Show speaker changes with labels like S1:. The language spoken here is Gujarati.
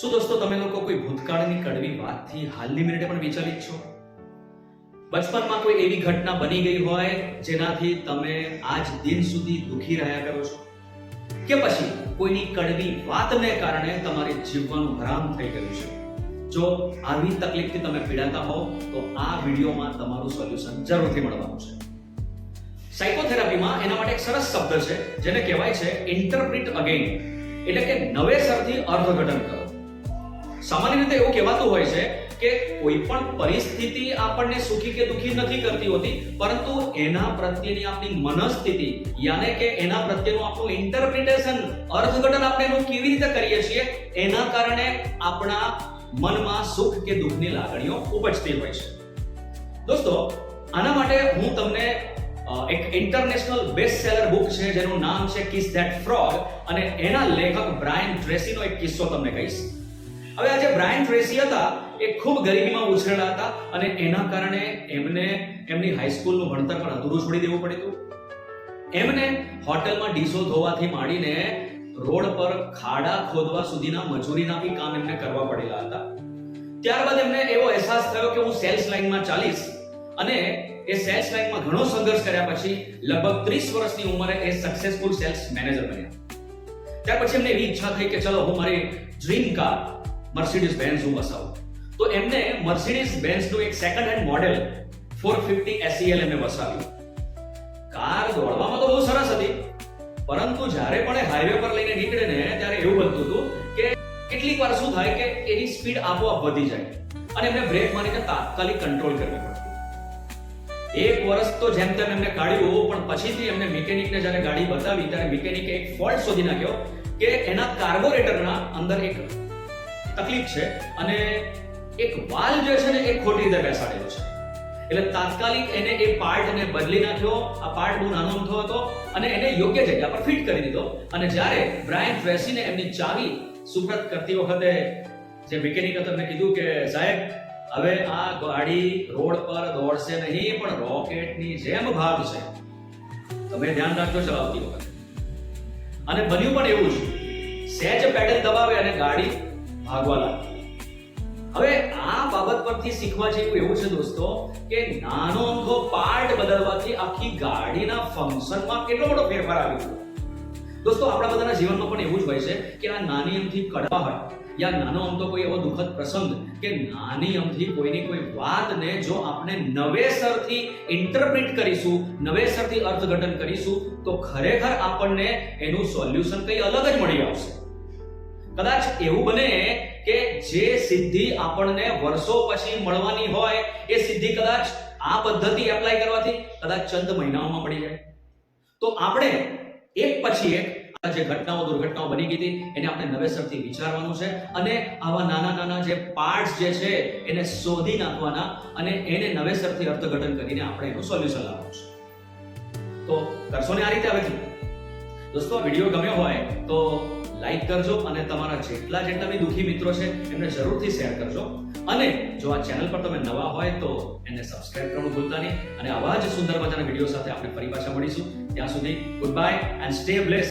S1: શું દોસ્તો, તમે લોકો કોઈ ભૂતકાળની કડવી વાતથી હાલની મિનિટે પણ વિચલિત છો? બચપનમાં કોઈ એવી ઘટના બની ગઈ હોય જેનાથી તમે આજ દિન સુધી દુખી રહ્યા કરો છો? કે પછી કોઈની કડવી વાતને કારણે તમારે જીવવાનું હરામ થઈ ગયું છે? જો આવી તકલીફથી તમે પીડાતા હો તો આ વિડીયોમાં તમારું સોલ્યુશન જરૂરથી મળવાનું છે. સાયકોથેરાપીમાં એના માટે એક સરસ શબ્દ છે, જેને કહેવાય છે ઇન્ટરપ્રિટ અગેન એટલે કે નવેસરથી અર્થઘટન કરો. સામાન્ય રીતે એવું કહેવાતું હોય છે કે કોઈ પણ પરિસ્થિતિ આપણને સુખી કે દુખી નથી કરતી હોતી, પરંતુ એના પ્રત્યેની આપણી મનસ્થિતિ, યાને કે એના પ્રત્યેનું આપણું ઇન્ટરપ્રિટેશન અર્થઘટન આપણે એનું કેવી રીતે કરીએ છીએ, એના કારણે આપણા મનમાં સુખ કે દુઃખની લાગણીઓ ઉપજતી હોય છે. દોસ્તો, આના માટે હું તમને એક ઇન્ટરનેશનલ બેસ્ટ સેલર બુક છે, જેનું નામ છે કિસ ધેટ ફ્રોગ અને એના લેખક બ્રાયન ટ્રેસીનો એક કિસ્સો તમને કહીશ. હવે આ જે બ્રાયન ટ્રેસી હતા, એ ખૂબ ગરીબીમાં ઉછરેલા હતા અને એના કારણે એમને એમની હાઈસ્કૂલનું ભણતર પણ અધૂરું છોડી દેવું પડ્યું એમને હોટલમાં ડીશો ધોવાથી માંડીને રોડ પર ખાડા ખોદવા સુધીના મજૂરીના બી કામ એમને કરવા પડેલા હતા. ત્યારબાદ એમને એવો અહેસાસ થયો કે હું સેલ્સ લાઈનમાં ચાલીશ અને એ સેલ્સ લાઈનમાં ઘણો સંઘર્ષ કર્યા પછી લગભગ ત્રીસ વર્ષની ઉંમરે એ સક્સેસફુલ સેલ્સ મેનેજર બન્યા. ત્યાર પછી એમને એવી ઈચ્છા થઈ કે ચલો હું મારી ડ્રીમ કાર મર્સિડીઝ બેન્ઝ હું વસાવું તો એમને મર્સિડીઝ બેન્ઝનું એક સેકન્ડ હેન્ડ મોડેલ 450 SEL એમને વસાવ્યું કાર દોડવામાં તો બહુ સરસ હતી. પરંતુ જ્યારે પણ એ હાઈવે પર લઈને નીકળે ને, ત્યારે એવું બનતું હતું કે કેટલીક વાર શું થાય કે એની સ્પીડ આપોઆપ વધી જાય. અને એમને બ્રેક મારીને તાત્કાલિક કંટ્રોલ કરવી પડતી. એક વર્ષ તો જેમ તેમ એમને કાઢ્યું, પણ પછીથી એમને મિકેનિકને જ્યારે ગાડી બતાવી, ત્યારે મિકેનિકે એક ફોલ્ટ શોધી નાખ્યો કે એના કાર્બોરેટરના અંદર એક તકલીફ છે અને એક વાલ જે છે ને એ ખોટી રીતે બેસાડેલો છે. એટલે તાત્કાલિક એને એ પાર્ટને બદલી નાખ્યો, આ પાર્ટ બહુ નાનો અમથો હતો અને એને યોગ્ય જગ્યા પર ફિટ કરી દીધો. અને જ્યારે બ્રાયન ટ્રેસીને એમની ચાવી સુપ્રત કરતી વખતે જે મિકેનિક હતો એમને કીધું કે, સાહેબ, હવે આ ગાડી રોડ પર દોડશે નહીં, પણ રોકેટની જેમ ભાગશે. તમે ધ્યાન રાખજો ચલાવતી વખતે. અને બન્યું પણ એવું જ. સહેજ પેડલ દબાવે અને ગાડી ભાગવા લાગ્યા હવે આ બાબત પરથી શીખવા જેવું એવું છે દોસ્તો કે નાનો અમથો પાર્ટ બદલવાથી આખી ગાડીના ફંક્શનમાં કેટલો મોટો ફેરફાર આવી ગયો દોસ્તો આપણા બધાના જીવનમાં પણ એવું જ હોય છે કે આ નાની અમથી કડવાહટ યા નાનો અમથો કોઈ એવો દુઃખદ પ્રસંગ કે નાની અમથી કોઈની કોઈ વાતને જો આપણે નવેસરથી ઇન્ટરપ્રિટ કરીશું, નવેસરથી અર્થઘટન કરીશું, તો ખરેખર આપણને એનું સોલ્યુશન કંઈ અલગ જ મળી આવશે. કદાચ એવું બને કે જે સિદ્ધિ આપણને વર્ષો પછી મળવાની હોય, એ સિદ્ધિ કદાચ આ પદ્ધતિ એપ્લાય કરવાથી કદાચ ચંદ મહિનાઓમાં મળી જાય. તો આપણે એક પછી એક જે ઘટનાઓ, દુર્ઘટનાઓ બની ગઈ હતી, એને આપણે નવેસરથી વિચારવાનું છે અને આવા નાના નાના જે પાર્ટ્સ જે છે, એને શોધી નાખવાના અને એને નવેસરથી અર્થઘટન કરીને આપણે એનું સોલ્યુશન લાવવાનું છે. તો કરશો ને આ રીતે હવેથી દોસ્તો વીડિયો ગમ્યો હોય તો લાઈક કરજો અને તમારા જેટલા જેટલા બી દુઃખી મિત્રો છે, એમને જરૂરથી શેર કરજો. અને જો આ ચેનલ પર તમે નવા હોય તો એને સબસ્ક્રાઇબ કરવાનું ભૂલતા નહીં. અને આવા જ સુંદર મજાના વીડિયો સાથે આપણે ફરી પાછા મળીશું. ત્યાં સુધી good bye and stay bless